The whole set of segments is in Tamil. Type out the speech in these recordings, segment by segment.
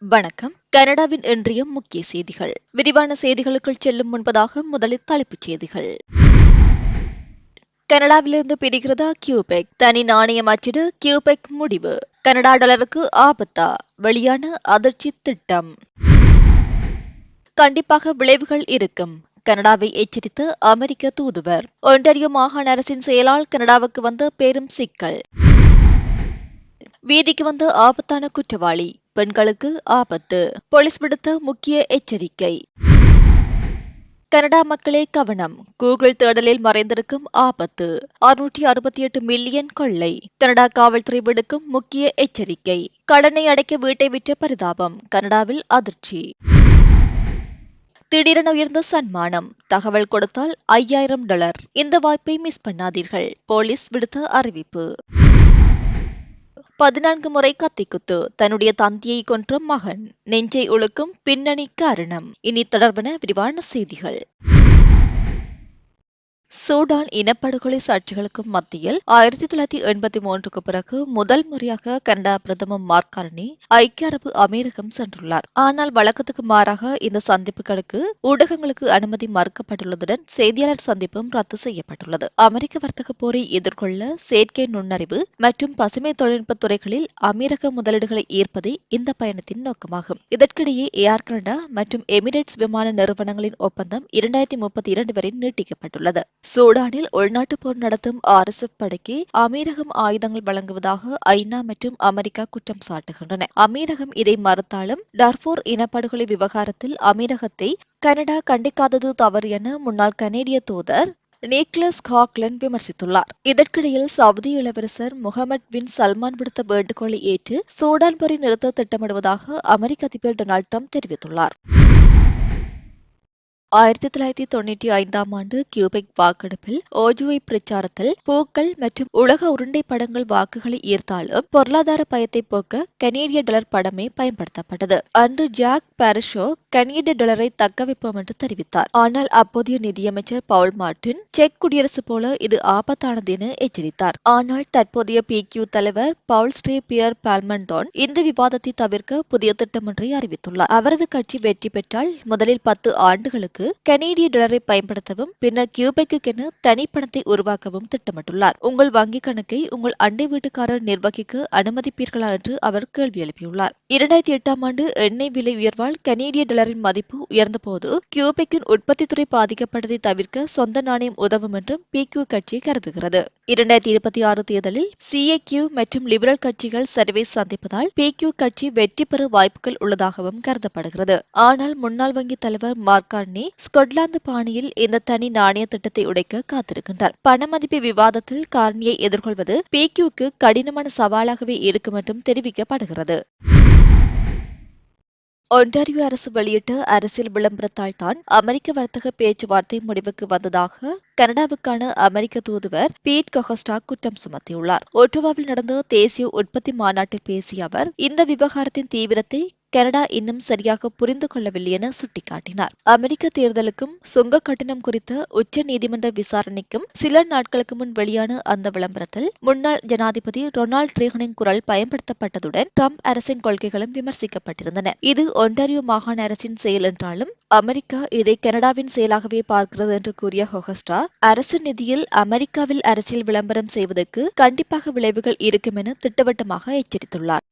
வணக்கம். கனடாவின் இன்றைய முக்கிய செய்திகள். விரிவான செய்திகளுக்குள் செல்லும் முன்பதாக முதலில் தலைப்புச் செய்திகள். கனடாவிலிருந்து பிரிகிறதா கியூபெக்? தனி நாணயம் அச்சிட கியூபெக் முடிவு. கனடா டாலருக்கு ஆபத்தா? வெளியான அதிர்ச்சி திட்டம். கண்டிப்பாக விளைவுகள் இருக்கும். கனடாவை எச்சரித்த அமெரிக்க தூதுவர். ஒன்டாரியோ மாகாண அரசின் செயலால் கனடாவுக்கு வந்த பெரும் சிக்கல். வீதிக்கு வந்த ஆபத்தான குற்றவாளி. பெண்களுக்கு ஆபத்து. போலீஸ் விடுத்த முக்கிய எச்சரிக்கை. கனடா மக்களே கவனம். கூகுள் தேடலில் மறைந்திருக்கும் ஆபத்து. அறுநூற்றி அறுபத்தி எட்டு மில்லியன் கொள்ளை. கனடா காவல்துறை விடுக்கும் முக்கிய எச்சரிக்கை. கடனை அடைக்க வீட்டை விற்ற பரிதாபம். கனடாவில் அதிர்ச்சி. திடீரென உயர்ந்த சன்மானம். தகவல் கொடுத்தால் ஐயாயிரம் டாலர். இந்த வாய்ப்பை மிஸ் பண்ணாதீர்கள். போலீஸ் விடுத்த அறிவிப்பு. பதினான்கு முறை கத்திக்குத்து தன்னுடைய தந்தியை கொன்ற மகன். நெஞ்சை ஒழுக்கும் பின்னணி காரணம். இனி தொடர்பான விரிவான செய்திகள். சூடான் இனப்படுகொலை சாட்சிகளுக்கும் மத்தியில் ஆயிரத்தி தொள்ளாயிரத்தி எண்பத்தி மூன்றுக்கு பிறகு முதல் முறையாக கனடா பிரதமர் மார்கார்னி ஐக்கிய அரபு அமீரகம் சென்றுள்ளார். ஆனால் வழக்கத்துக்கு மாறாக இந்த சந்திப்புகளுக்கு ஊடகங்களுக்கு அனுமதி மறுக்கப்பட்டுள்ளதுடன் செய்தியாளர் சந்திப்பும் ரத்து செய்யப்பட்டுள்ளது. அமெரிக்க வர்த்தக போரை எதிர்கொள்ள செயற்கை நுண்ணறிவு மற்றும் பசுமை தொழில்நுட்ப துறைகளில் அமீரக முதலீடுகளை ஈர்ப்பதே இந்த பயணத்தின் நோக்கமாகும். இதற்கிடையே ஏர் கனடா மற்றும் எமிரேட்ஸ் விமான நிறுவனங்களின் ஒப்பந்தம் இரண்டாயிரத்தி முப்பத்தி இரண்டு வரை நீட்டிக்கப்பட்டுள்ளது. சூடானில் உள்நாட்டு போர் நடத்தும் ஆர் எஸ் எஃப் படைக்கு அமீரகம் ஆயுதங்கள் வழங்குவதாக ஐநா மற்றும் அமெரிக்கா குற்றம் சாட்டுகின்றன. அமீரகம் இதை மறுத்தாலும் டர்போர் இனப்படுகொலை விவகாரத்தில் அமீரகத்தை கனடா கண்டிக்காதது தவறு என முன்னாள் கனேடிய தூதர் நிக்லஸ் காக்லன் விமர்சித்துள்ளார். இதற்கிடையில் சவுதி இளவரசர் முகமது பின் சல்மான் விடுத்த வேண்டுகோளை ஏற்று சூடான் போரை நிறுத்த திட்டமிடுவதாக அமெரிக்க அதிபர் டொனால்ட் ட்ரம்ப் தெரிவித்துள்ளார். ஆயிரத்தி தொள்ளாயிரத்தி தொண்ணூற்றி ஐந்தாம் ஆண்டு கியூபெக் வாக்கெடுப்பில் ஓஜுவை பிரச்சாரத்தில் பூக்கள் மற்றும் உலக உருண்டை படங்கள் வாக்குகளை ஈர்த்தாலும் பொருளாதார பயத்தை போக்க கனேடிய டாலர் படமே பயன்படுத்தப்பட்டது. அன்று ஜாக் பாரிஷோ கனேடிய டாலரை தக்க வைப்போம் என்று தெரிவித்தார். ஆனால் அப்போதைய நிதியமைச்சர் பவுல் மார்டின் செக் குடியரசு போல இது ஆபத்தானது என எச்சரித்தார். ஆனால் தற்போதைய பி கியூ தலைவர் பவுல் ஸ்ரீ பியர் பால்மண்டோன் இந்த விவாதத்தை தவிர்க்க புதிய திட்டம் ஒன்றை அறிவித்துள்ளார். அவரது கட்சி வெற்றி பெற்றால் முதலில் பத்து ஆண்டுகளுக்கு செலவுக்கு கனேடிய டாலரை பயன்படுத்தவும் பின்னர் கியூபெக்குக்கென தனிப்பணத்தை உருவாக்கவும் திட்டமிட்டுள்ளார். உங்கள் வங்கிக் கணக்கை உங்கள் அண்டை வீட்டுக்காரர் நிர்வகிக்க அனுமதிப்பீர்களா என்று அவர் கேள்வி எழுப்பியுள்ளார். இரண்டாயிரத்தி எட்டாம் ஆண்டு எண்ணெய் விலை உயர்வால் கனேடிய டாலரின் மதிப்பு உயர்ந்தபோது கியூபெக்கின் உற்பத்தித்துறை பாதிக்கப்பட்டதை தவிர்க்க சொந்த நாணயம் உதவும் என்றும் பி கியூ கட்சி கருதுகிறது. இரண்டாயிரத்தி இருபத்தி ஆறு தேர்தலில் சிஏ மற்றும் லிபரல் கட்சிகள் சரிவை சந்திப்பதால் பி கியூ கட்சி வெற்றி பெற வாய்ப்புகள் உள்ளதாகவும் கருதப்படுகிறது. ஆனால் முன்னாள் வங்கி தலைவர் மார்கார்னி ஸ்கொட்லாந்து பாணியில் இந்த தனி நாணய திட்டத்தை உடைக்க காத்திருக்கின்றார். பணமதிப்பு விவாதத்தில் கார்னியை எதிர்கொள்வது பிக்யூக்கு கடினமான சவாலாகவே இருக்கும் என்றும் தெரிவிக்கப்படுகிறது. ஒன்டாரியோ அரசு வெளியிட்ட அரசியல் விளம்பரத்தால் தான் அமெரிக்க வர்த்தக பேச்சுவார்த்தை முடிவுக்கு வந்ததாக கனடாவுக்கான அமெரிக்க தூதுவர் பீட் கொஹஸ்டா குற்றம் சுமத்தியுள்ளார். ஒட்டுவாவில் நடந்த தேசிய உற்பத்தி மாநாட்டில் பேசிய அவர் இந்த விவகாரத்தின் தீவிரத்தை கனடா இன்னும் சரியாக புரிந்து கொள்ளவில்லை என சுட்டிக்காட்டினார். அமெரிக்க தேர்தலுக்கும் சுங்க கட்டணம் குறித்த உச்ச நீதிமன்ற விசாரணைக்கும் சில நாட்களுக்கு முன் வெளியான அந்த விளம்பரத்தில் முன்னாள் ஜனாதிபதி ரொனால்ட் ரீகனின் குரல் பயன்படுத்தப்பட்டதுடன் ட்ரம்ப் அரசின் கொள்கைகளும் விமர்சிக்கப்பட்டிருந்தன. இது ஒன்டாரியோ மாகாண அரசின் செயல் என்றாலும் அமெரிக்கா இதை கனடாவின் செயலாகவே பார்க்கிறது என்று கூறிய ஹொகஸ்டா அரசு நிதியில் அமெரிக்காவில் அரசியல் விளம்பரம் செய்வதற்கு கண்டிப்பாக விளைவுகள் இருக்கும் என திட்டவட்டமாக எச்சரித்துள்ளார்.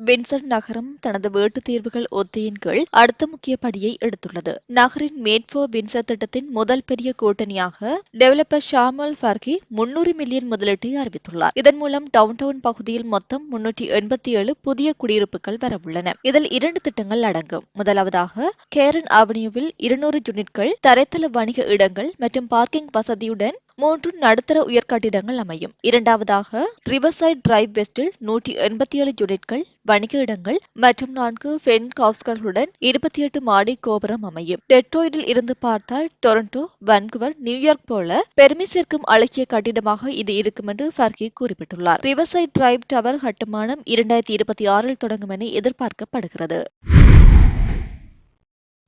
வின்சன் நகரம் தனது வீட்டு தீர்வுகள் ஒத்தியின் கீழ் அடுத்த முக்கிய படியை எடுத்துள்ளது. நகரின் மேட்போ வின்சர் திட்டத்தின் முதல் பெரிய கூட்டணியாக டெவலப்பர் ஷாமல் ஃபர்கி முன்னூறு மில்லியன் முதலீட்டை அறிவித்துள்ளார். இதன் மூலம் டவுன் டவுன் பகுதியில் மொத்தம் முன்னூற்றி எண்பத்தி ஏழு புதிய குடியிருப்புகள் வரவுள்ளன. இதில் இரண்டு திட்டங்கள் அடங்கும். முதலாவதாக கேரன் அவென்யூவில் இருநூறு யூனிட்கள் தரைத்தள வணிக இடங்கள் மற்றும் பார்க்கிங் வசதியுடன் மூன்று நடுத்தர உயர்கட்டிடங்கள் அமையும். இரண்டாவதாக ரிவர்சைட் டிரைவ் வெஸ்டில் நூற்றி எண்பத்தி ஏழு யூனிட்கள் வணிக இடங்கள் மற்றும் நான்கு பென் காப்ஸ்களுடன் இருபத்தி எட்டு மாடி கோபுரம் அமையும். டெட்ரோயிடில் இருந்து பார்த்தால் டொரண்டோ வன்குவர் நியூயார்க் போல பெருமை சேர்க்கும் அழகிய கட்டிடமாக இது இருக்கும் என்று ஃபர்கி குறிப்பிட்டுள்ளார். ரிவர்சைட் டிரைவ் டவர் கட்டுமானம் இரண்டாயிரத்தி இருபத்தி ஆறில் தொடங்கும் என எதிர்பார்க்கப்படுகிறது.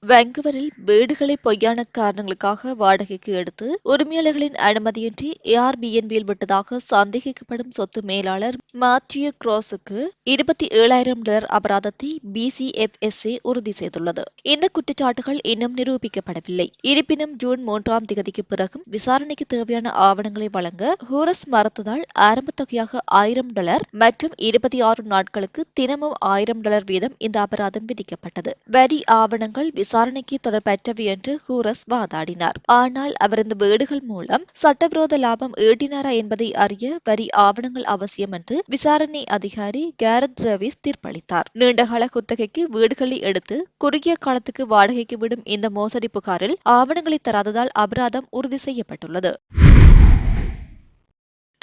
வாங்குவரில் வீடுகளை பொய்யான காரணங்களுக்காக வாடகைக்கு எடுத்து உரிமையாளர்களின் அனுமதியின்றி ஏஆர்பிஎன்பியில் விட்டதாக சந்தேகிக்கப்படும் சொத்து மேலாளர் மாத்யூ கிராஸுக்கு இருபத்தி ஏழாயிரம் டாலர் அபராதத்தை பிசிஎஃப்எஸ்ஏ உறுதி செய்துள்ளது. இந்த குற்றச்சாட்டுகள் இன்னும் நிரூபிக்கப்படவில்லை. இருப்பினும் ஜூன் மூன்றாம் திகதிக்கு பிறகும் விசாரணைக்கு தேவையான ஆவணங்களை வழங்க ஹூரஸ் மறுத்ததால் ஆரம்ப தொகையாக ஆயிரம் டாலர் மற்றும் இருபத்தி ஆறு நாட்களுக்கு தினமும் ஆயிரம் டாலர் வீதம் இந்த அபராதம் விதிக்கப்பட்டது. வரி ஆவணங்கள் விசாரணைக்கு தொடர்பற்றவை என்று ஹூரஸ் வாதாடினார். ஆனால் அவர் இந்த வீடுகள் மூலம் சட்டவிரோத லாபம் ஈட்டினாரா என்பதை அறிய வரி ஆவணங்கள் அவசியம் என்று விசாரணை அதிகாரி கேரத் ரவிஸ் தீர்ப்பளித்தார். நீண்டகால குத்தகைக்கு வீடுகளை எடுத்து குறுகிய காலத்துக்கு வாடகைக்கு விடும் இந்த மோசடி புகாரில் ஆவணங்களை தராததால் அபராதம் உறுதி செய்யப்பட்டுள்ளது.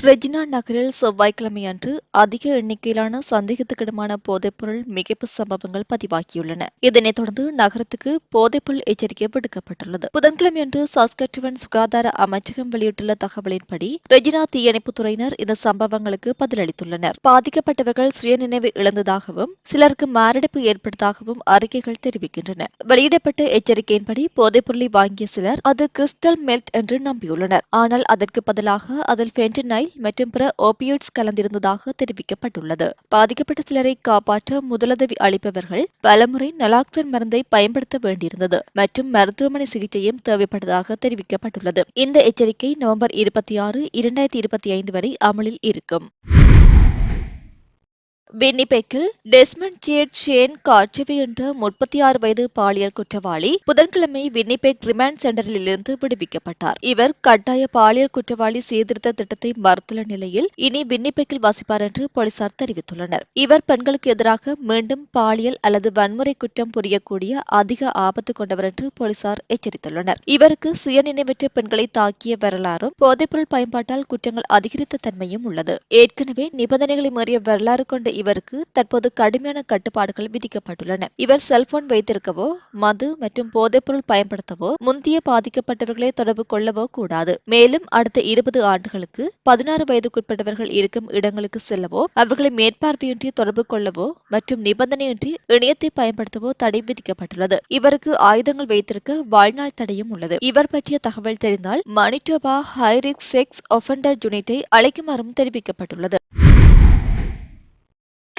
ரெஜினா நகரில் செவ்வாய்க்கிழமை அன்று அதிக எண்ணிக்கையிலான சந்தேகத்துக்கிடமான போதைப்பொருள் மிகைப்பு சம்பவங்கள் பதிவாகியுள்ளன. இதனைத் தொடர்ந்து நகரத்துக்கு போதைப்பொருள் எச்சரிக்கை விடுக்கப்பட்டுள்ளது. புதன்கிழமை அன்று சாஸ்கட்டுவன் சுகாதார அமைச்சகம் வெளியிட்டுள்ள தகவலின்படி ரெஜினா தீயணைப்புத் துறையினர் இந்த சம்பவங்களுக்கு பதிலளித்துள்ளனர். பாதிக்கப்பட்டவர்கள் சுயநினைவு இழந்ததாகவும் சிலருக்கு மாரடைப்பு ஏற்பட்டதாகவும் அறிக்கைகள் தெரிவிக்கின்றன. வெளியிடப்பட்ட எச்சரிக்கையின்படி போதைப்பொருளை வாங்கிய சிலர் அது கிறிஸ்டல் மெல்ட் என்று நம்பியுள்ளனர். ஆனால் அதற்கு பதிலாக அதில் ஃபென்டனைல் மற்றும் பிற ஓபியோட்ஸ் கலந்திருந்ததாக தெரிவிக்கப்பட்டுள்ளது. பாதிக்கப்பட்ட சிலரை காப்பாற்ற முதலுதவி அளிப்பவர்கள் பலமுறை நலாக்சன் மருந்தை பயன்படுத்த வேண்டியிருந்தது மற்றும் மருத்துவமனை சிகிச்சையும் தேவைப்பட்டதாக தெரிவிக்கப்பட்டுள்ளது. இந்த எச்சரிக்கை நவம்பர் இருபத்தி ஆறு இரண்டாயிரத்தி இருபத்தி ஐந்து வரை அமலில் இருக்கும். வின்னிபெக்கில் டெஸ்மண்ட் ஜேட் ஷேன் காட்சவி என்ற முப்பத்தி ஆறு வயது பாலியல் குற்றவாளி புதன்கிழமை வின்னிபெக் ரிமாண்ட் சென்டரில் இருந்து விடுவிக்கப்பட்டார். இவர் கட்டாய பாலியல் குற்றவாளி சீர்திருத்த திட்டத்தை மறுத்துள்ள நிலையில் இனி வின்னிபெக்கில் வசிப்பார் என்று போலீசார் தெரிவித்துள்ளனர். இவர் பெண்களுக்கு எதிராக மீண்டும் பாலியல் அல்லது வன்முறை குற்றம் புரியக்கூடிய அதிக ஆபத்து கொண்டவர் என்று போலீசார் எச்சரித்துள்ளனர். இவருக்கு சுயநினைவற்ற பெண்களை தாக்கிய வரலாறும் போதைப்பொருள் பயன்பாட்டால் குற்றங்கள் அதிகரித்த தன்மையும் உள்ளது. ஏற்கனவே நிபந்தனைகளை மீறிய வரலாறு கொண்ட இவருக்கு தற்போது கடுமையான கட்டுப்பாடுகள் விதிக்கப்பட்டுள்ளன. இவர் செல்போன் வைத்திருக்கவோ மது மற்றும் போதைப்பொருள் பயன்படுத்தவோ முந்தைய பாதிக்கப்பட்டவர்களை தொடர்பு கொள்ளவோ கூடாது. மேலும் அடுத்த இருபது ஆண்டுகளுக்கு பதினாறு வயதுக்குட்பட்டவர்கள் இருக்கும் இடங்களுக்கு செல்லவோ அவர்களை மேற்பார்வையின்றி தொடர்பு கொள்ளவோ மற்றும் நிபந்தனையின்றி இணையத்தை பயன்படுத்தவோ தடை விதிக்கப்பட்டுள்ளது. இவருக்கு ஆயுதங்கள் வைத்திருக்க வாழ்நாள் தடையும் உள்ளது. இவர் பற்றிய தகவல் தெரிந்தால் மணிட்டோபா ஹைரிக் செக்ஸ் ஒஃபண்டர் யூனிட்டை அழைக்குமாறும் தெரிவிக்கப்பட்டுள்ளது.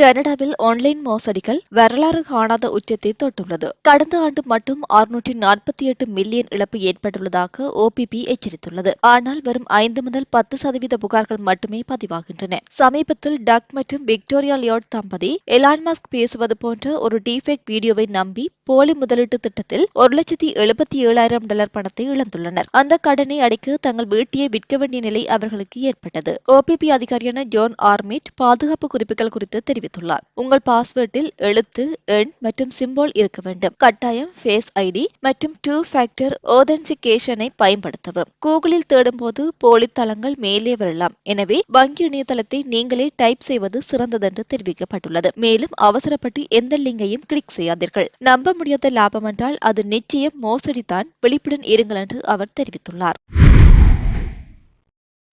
கனடாவில் ஆன்லைன் மோசடிகள் வரலாறு காணாத உச்சத்தை தொட்டுள்ளது. கடந்த ஆண்டு மட்டும் அறுநூற்றி நாற்பத்தி எட்டு மில்லியன் இழப்பு ஏற்பட்டுள்ளதாக ஓபிபி எச்சரித்துள்ளது. ஆனால் வரும் ஐந்து முதல் பத்து சதவீத புகார்கள் மட்டுமே பதிவாகின்றன. சமீபத்தில் டக் மற்றும் விக்டோரியா லியோட் தம்பதி எலான் மாஸ்க் பேசுவது போன்ற ஒரு டிஃபேக் வீடியோவை நம்பி போலி முதலீட்டு திட்டத்தில் ஒரு லட்சத்தி எழுபத்தி ஏழாயிரம் டாலர் பணத்தை இழந்துள்ளனர். அந்த கடனை அடைக்க தங்கள் வீட்டியை விற்க வேண்டிய நிலை அவர்களுக்கு ஏற்பட்டது. ஓபிபி அதிகாரியான ஜோன் ஆர்மிட் பாதுகாப்பு குறிப்புகள் குறித்து தெரிவித்தார். தெரிவித்துள்ளார். உங்கள் பாஸ்வேர்டில் எழுத்து எண் மற்றும் சிம்போல் இருக்க வேண்டும். கட்டாயம் ஃபேஸ் ஐடி மற்றும் டூ ஃபேக்டர் ஓதென்டிகேஷனை பயன்படுத்தவும். கூகுளில் தேடும்போது போலி தளங்கள் மேலே வரலாம். எனவே வங்கி இணையதளத்தை நீங்களே டைப் செய்வது சிறந்ததென்று தெரிவிக்கப்பட்டுள்ளது. மேலும் அவசரப்பட்டு எந்த லிங்கையும் கிளிக் செய்யாதீர்கள். நம்ப முடியாத லாபம் என்றால் அது நிச்சயம் மோசடிதான். விழிப்புடன் இருங்கள் என்று அவர் தெரிவித்துள்ளார்.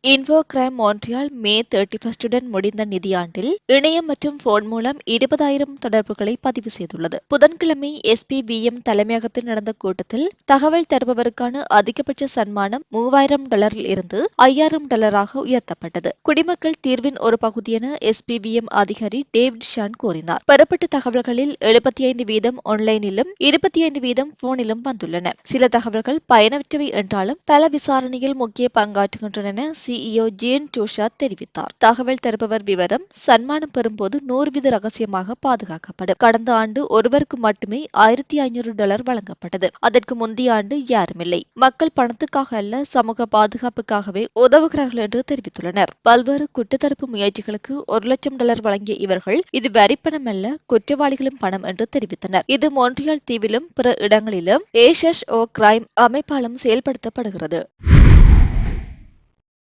Info Crime Montreal May thirty ஃபர்ஸ்டுடன் முடிந்த நிதியாண்டில் இணையம் மற்றும் போன் மூலம் இருபதாயிரம் தொடர்புகளை பதிவு செய்துள்ளது. புதன்கிழமை எஸ்பிபிஎம் தலைமையகத்தில் நடந்த கூட்டத்தில் தகவல் தருபவருக்கான அதிகபட்ச சன்மானம் மூவாயிரம் டாலரில் இருந்து ஐயாயிரம் டாலராக உயர்த்தப்பட்டது. குடிமக்கள் தீர்வின் ஒரு பகுதி என எஸ்பிபிஎம் அதிகாரி டேவிட் ஷான் கூறினார். பெறப்பட்ட தகவல்களில் எழுபத்தி ஐந்து வீதம் ஆன்லைனிலும் இருபத்தி ஐந்து வீதம் போனிலும் வந்துள்ளன. சில தகவல்கள் பயனற்றவை என்றாலும் பல விசாரணையில் முக்கிய பங்காற்றுகின்றன சி சிஇஓ ஜேன் டோஷா தெரிவித்தார். தகவல் தருபவர் விவரம் சன்மானம் பெறும்போது நூறு வீத ரகசியமாக பாதுகாக்கப்படும். கடந்த ஆண்டு ஒருவருக்கு மட்டுமே ஆயிரத்தி ஐநூறு டாலர் வழங்கப்பட்டது. அதற்கு முந்தைய ஆண்டு யாருமில்லை மக்கள் பணத்துக்காக அல்ல சமூக பாதுகாப்புக்காகவே உதவுகிறார்கள் என்று தெரிவித்துள்ளனர். பல்வேறு குற்றத்தடுப்பு முயற்சிகளுக்கு ஒரு லட்சம் டாலர் வழங்கிய இவர்கள் இது வரிப்பணம் அல்ல குற்றவாளிகளும் பணம் என்று தெரிவித்தனர். இது மொன்றியால் தீவிலும் பிற இடங்களிலும் ஏஷஸ் ஓ கிரைம் அமைப்பாலும் செயல்படுத்தப்படுகிறது.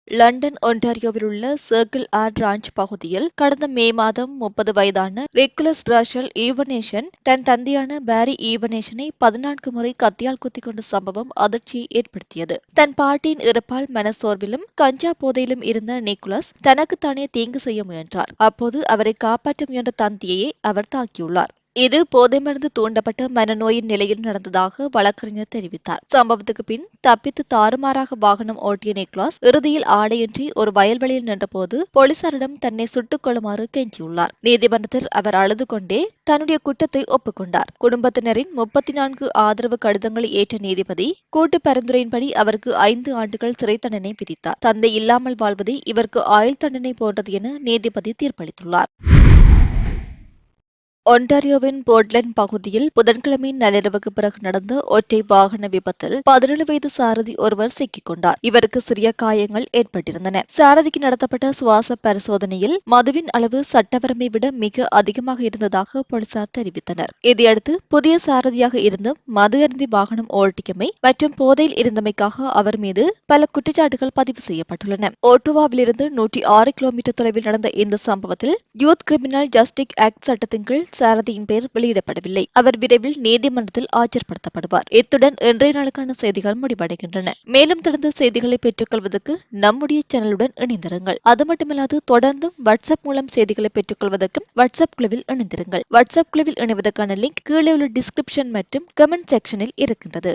லண்டன் ஒன்டாரியோவில் உள்ள சர்க்கிள் ஆர் ராஞ்ச் பகுதியில் கடந்த மே மாதம் முப்பது வயதான ரெக்குலஸ் ராஷல் ஈவனேஷன் தன் தந்தையான பாரி ஈவனேஷனை பதினான்கு முறை கத்தியால் குத்திக் கொண்ட சம்பவம் அதிர்ச்சியை ஏற்படுத்தியது. தன் பாட்டியின் இறப்பால் மனசோர்விலும் கஞ்சா போதையிலும் இருந்த நிக்குலஸ் தனக்குத்தானே தீங்கு செய்ய முயன்றார். அப்போது அவரை காப்பாற்ற முயன்ற தந்தையையே அவர் தாக்கியுள்ளார். இது போதை மருந்து தூண்டப்பட்ட மனநோயின் நிலையில் நடந்ததாக வழக்கறிஞர் தெரிவித்தார். சம்பவத்துக்கு பின் தப்பித்து தாறுமாறாக வாகனம் ஓட்டிய நிக்லாஸ் இறுதியில் ஆடையின்றி ஒரு வயல்வெளியில் நின்றபோது போலீசாரிடம் தன்னை சுட்டுக் கொள்ளுமாறு கெஞ்சியுள்ளார். நீதிமன்றத்தில் அவர் அழுது கொண்டே தன்னுடைய குற்றத்தை ஒப்புக்கொண்டார். குடும்பத்தினரின் முப்பத்தி நான்கு ஆதரவு கடிதங்களை ஏற்ற நீதிபதி கூட்டு பரிந்துரையின்படி அவருக்கு ஐந்து ஆண்டுகள் சிறை தண்டனை விதித்தார். தந்தை இல்லாமல் வாழ்வதே இவருக்கு ஆயுள் தண்டனை போன்றது என நீதிபதி தீர்ப்பளித்துள்ளார். ஒன்டாரியோவின் போர்ட்லண்ட் பகுதியில் புதன்கிழமை நள்ளிரவுக்கு பிறகு நடந்த ஒற்றை வாகன விபத்தில் பதினேழு வயது சாரதி ஒருவர் சிக்கிக் கொண்டார் இவருக்கு சிறிய காயங்கள் ஏற்பட்டிருந்தன. சாரதிக்கு நடத்தப்பட்ட சுவாச பரிசோதனையில் மதுவின் அளவு சட்டவரம்பை விட மிக அதிகமாக இருந்ததாக போலீசார் தெரிவித்தனர். இதையடுத்து புதிய சாரதியாக இருந்தும் மது அருந்தி வாகனம் ஓட்டியமை மற்றும் போதையில் இருந்தமைக்காக அவர் மீது பல குற்றச்சாட்டுகள் பதிவு செய்யப்பட்டுள்ளன. ஓட்டுவாவிலிருந்து நூற்றி ஆறு கிலோமீட்டர் தொலைவில் நடந்த இந்த சம்பவத்தில் யூத் கிரிமினல் ஜஸ்டிக் ஆக்ட் சட்டத்தின் கீழ் சாரதியின் பெயர் வெளியிடப்படவில்லை. அவர் விரைவில் நீதிமன்றத்தில் ஆஜர்படுத்தப்படுவார். இத்துடன் இன்றைய நாளுக்கான செய்திகள் முடிவடைகின்றன. மேலும் தொடர்ந்து செய்திகளை பெற்றுக்கொள்வதற்கு நம்முடைய சேனலுடன் இணைந்திருங்கள். அது மட்டுமல்லாது தொடர்ந்தும் வாட்ஸ்அப் மூலம் செய்திகளை பெற்றுக்கொள்வதற்கும் வாட்ஸ்அப் குழுவில் இணைந்திருங்கள். வாட்ஸ்அப் குழுவில் இணைவதற்கான லிங்க் கீழே உள்ள டிஸ்கிரிப்ஷன் மற்றும் கமெண்ட் செக்ஷனில் இருக்கின்றது.